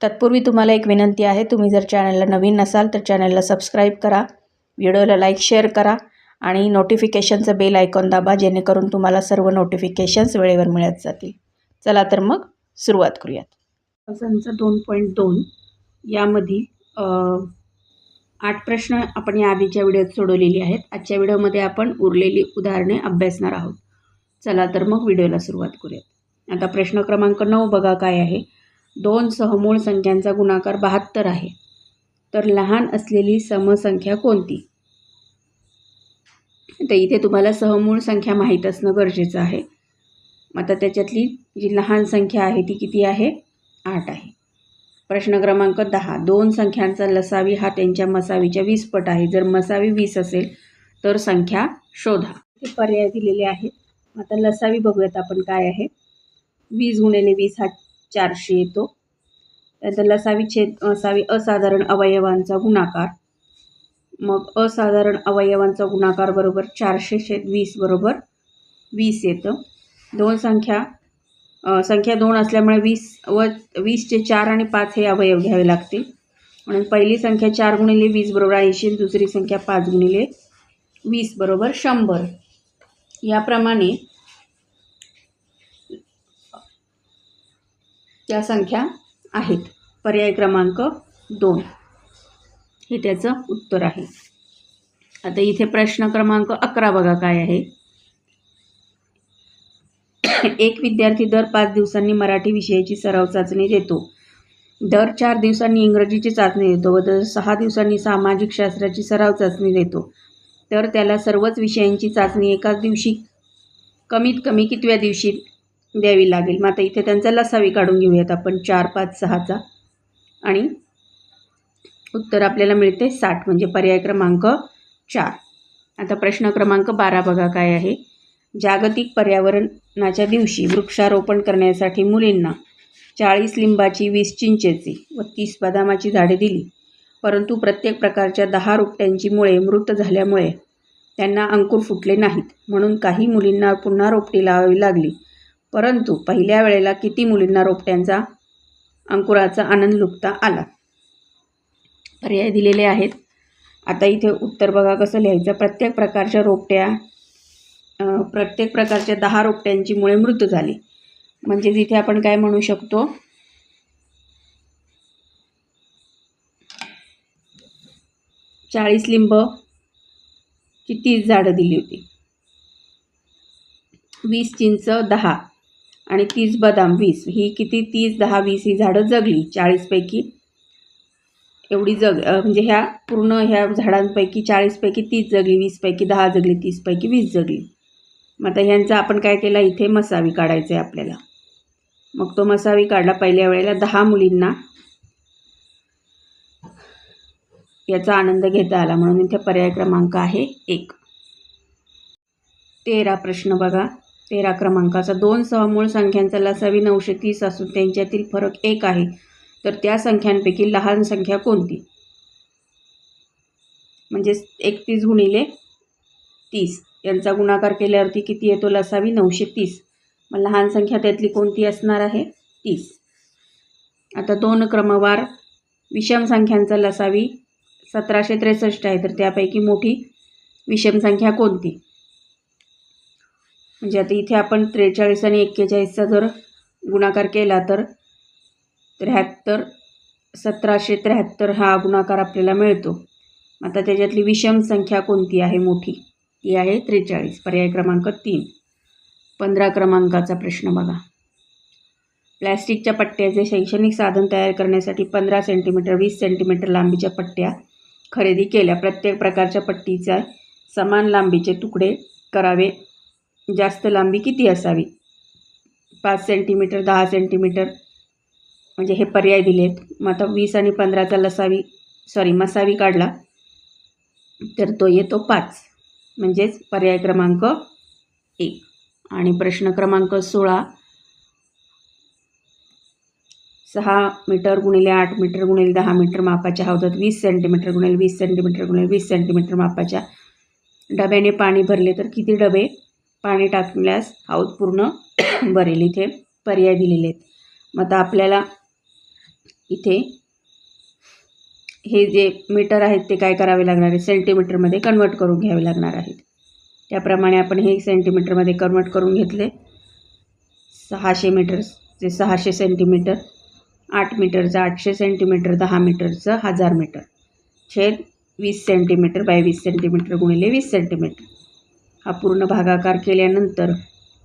तत्पूर्वी तुम्हाला एक विनंती आहे तुम्ही जर चॅनलला नवीन नसाल तर चॅनलला सबस्क्राईब करा व्हिडिओला लाईक शेअर करा आणि नोटिफिकेशनचं बेल आयकॉन दाबा जेणेकरून तुम्हाला सर्व नोटिफिकेशन्स वेळेवर मिळत जातील. चला तर मग सुरुवात करूयात. संच दोन पॉईंट दोन यामधील आठ प्रश्न आपण या आधीच्या व्हिडिओत सोडवलेली आहेत. आजच्या व्हिडिओमध्ये आपण उरलेली उदाहरणे अभ्यासणार आहोत. चला तर मग व्हिडिओला सुरुवात करूयात. आता प्रश्न क्रमांक नऊ बघा काय आहे. दोन सहमूळ संख्यांचा गुणाकार बहात्तर आहे. तर लहान असलेली समसंख्या कोणती? तर इथे तुम्हाला सहमूळ संख्या माहीत असणं गरजेचं आहे. आता त्याच्यातली जी लहान संख्या आहे ती किती आहे? आठ आहे. प्रश्न क्रमांक दहा. दोन संख्यांचा लसावी हा त्यांच्या मसावीच्या वीस पट आहे. जर मसावी वीस असेल तर संख्या शोधा. हे पर्याय दिलेले आहेत. आता लसावी बघूयात आपण काय आहे. वीस गुणिले वीस हा चारशे येतो. त्यानंतर लसावी छेद असावी असाधारण अवयवांचा गुणाकार. मग असाधारण अवयवांचा गुणाकार बरोबर चारशे छेद वीस बरोबर वीस येतं. दोन संख्या संख्या दोन असल्यामुळे वीस व वीसचे चार आणि पाच हे अवयव घ्यावे लागतील. म्हणून पहिली संख्या चार गुणिले वीस बरोबर ऐंशी दुसरी संख्या पाच गुणिले वीस बरोबर शंभर. याप्रमाणे त्या संख्या आहेत. पर्याय क्रमांक दोन. हे त्याचं उत्तर आहे. आता इथे प्रश्न क्रमांक अकरा बघा काय आहे. एक विद्यार्थी दर पाच दिवसांनी मराठी विषयाची सराव चाचणी देतो. दर चार दिवसांनी इंग्रजीची चाचणी देतो व दर सहा दिवसांनी सामाजिक शास्त्राची सराव चाचणी देतो. तर त्याला सर्वच विषयांची चाचणी एकाच दिवशी कमीत कमी कितव्या दिवशी द्यावी लागेल. मग आता इथे त्यांचा लसावी काढून घेऊयात आपण चार पाच सहाचा. आणि उत्तर आपल्याला मिळते साठ म्हणजे पर्याय क्रमांक चार. आता प्रश्न क्रमांक बारा बघा काय आहे. जागतिक पर्यावरणाच्या दिवशी वृक्षारोपण करण्यासाठी मुलींना चाळीस लिंबाची वीस चिंचेची व तीस बदामाची झाडे दिली. परंतु प्रत्येक प्रकारच्या दहा रोपट्यांची मुळे मृत झाल्यामुळे त्यांना अंकुर फुटले नाहीत. म्हणून काही मुलींना पुन्हा रोपटी लावावी लागली. परंतु पहिल्या वेळेला किती मुलींना रोपट्यांचा अंकुराचा आनंद लुटता आला? पर्याय दिलेले आहेत. आता इथे उत्तर बघा कसं लिहायचं. प्रत्येक प्रकारच्या रोपट्या प्रत्येक प्रकारच्या दहा रोपट्यांची मुळे मृत झाली. म्हणजेच इथे आपण काय म्हणू शकतो? चाळीस लिंब ची तीस झाडं दिली होती. वीस चिंच दहा. आणि तीस बदाम वीस. ही किती? तीस दहा वीस ही झाडं जगली चाळीसपैकी एवढी जग म्हणजे ह्या पूर्ण ह्या झाडांपैकी चाळीसपैकी तीस जगली वीसपैकी दहा जगली तीसपैकी वीस जगली. मग आता ह्यांचा आपण काय केला? इथे मसावी काढायचं आहे आपल्याला. मग तो मसावी काढला पहिल्या वेळेला दहा मुलींना. याचा आनंद घेता आला म्हणून इथे पर्याय क्रमांक आहे एक. तेरा प्रश्न बघा. तेरा क्रमांकाचा. दोन सहमूळ संख्यांचा लसावी नऊशे तीस असून त्यांच्यातील फरक एक आहे. तर त्या संख्यांपैकी लहान संख्या कोणती? म्हणजेच एकतीस गुणिले तीस. यांचा गुणाकार केल्यावरती किती येतो? लसावी नऊशे तीस. मग लहान संख्या त्यातली कोणती असणार आहे? तीस. आता दोन क्रमवार विषम संख्यांचा लसावी सतराशे त्रेसष्ट आहे. तर त्यापैकी मोठी विषम संख्या कोणती? म्हणजे आता इथे आपण त्रेचाळीस आणि एक्केचाळीसचा जर गुणाकार केला तर त्र्याहत्तर सतराशे त्र्याहत्तर हा गुणाकार आपल्याला मिळतो. आता त्याच्यातली विषम संख्या कोणती आहे मोठी? ती आहे त्रेचाळीस. पर्याय क्रमांक तीन. पंधरा क्रमांकाचा प्रश्न बघा. प्लॅस्टिकच्या पट्ट्याचे शैक्षणिक साधन तयार करण्यासाठी पंधरा सेंटीमीटर वीस सेंटीमीटर लांबीच्या पट्ट्या खरेदी केल्या. प्रत्येक प्रकारच्या पट्टीचा समान लांबीचे तुकडे करावे. जास्त लांबी किती असावी? पाच सेंटीमीटर दहा सेंटीमीटर म्हणजे हे पर्याय दिलेत. मग आता वीस आणि पंधराचा लसावी सॉरी मसावी काढला तर तो येतो पाच. म्हणजेच पर्याय क्रमांक एक. आणि प्रश्न क्रमांक सोळा सहा मीटर गुणिले आठ मीटर गुणिले दहा मीटर मापाच्या हौदात वीस सेंटीमीटर गुणिले वीस सेंटीमीटर गुणिले वीस सेंटीमीटर मापाच्या डब्याने पाणी भरले तर किती डबे? पाणी टाकल्यास हौद पूर्ण भरेल इथे. पर्याय दिलेले आहेत. मग आता आपल्याला इथे हे जे मीटर आहेत ते काय करावे लागणार आहे सेंटीमीटरमध्ये कन्वर्ट करून घ्यावे लागणार आहेत. त्याप्रमाणे आपण हे सेंटीमीटरमध्ये कन्वर्ट करून घेतले. सहाशे मीटरचे सहाशे सेंटीमीटर आठ मीटरचं आठशे सेंटीमीटर दहा मीटरचं हजार मीटर. छेद वीस सेंटीमीटर बाय वीस सेंटीमीटर गुणिले वीस सेंटीमीटर. हा पूर्ण भागाकार केल्यानंतर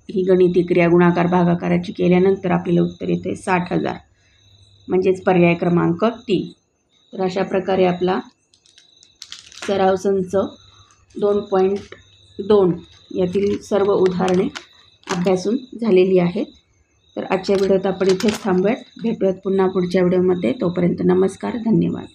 ही गणिती क्रिया गुणाकार भागाकाराची केल्यानंतर आपल्याला उत्तर येते साठ हजार. म्हणजेच पर्याय क्रमांक तीन. तर अशा प्रकारे आपला सराव संच दोन पॉईंट दोन यातील सर्व उदाहरणे अभ्यासून झालेली आहेत. तर आजच्या व्हिडिओत आपण इथेच थांबूयात. भेटूयात पुन्हा पुढच्या व्हिडिओमध्ये. तोपर्यंत नमस्कार धन्यवाद.